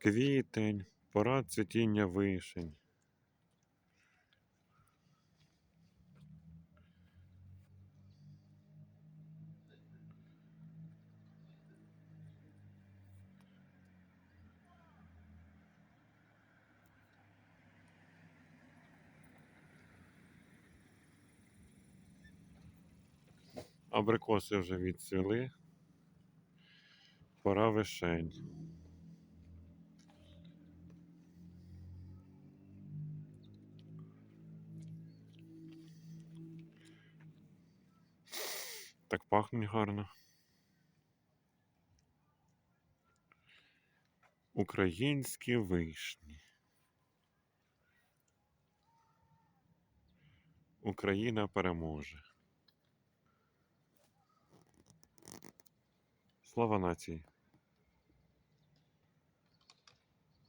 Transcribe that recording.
Квітень, пора цвітіння вишень. Абрикоси вже відцвіли. Пора вишень. Так пахнуть гарно. Українські вишні. Україна переможе. Слава нації!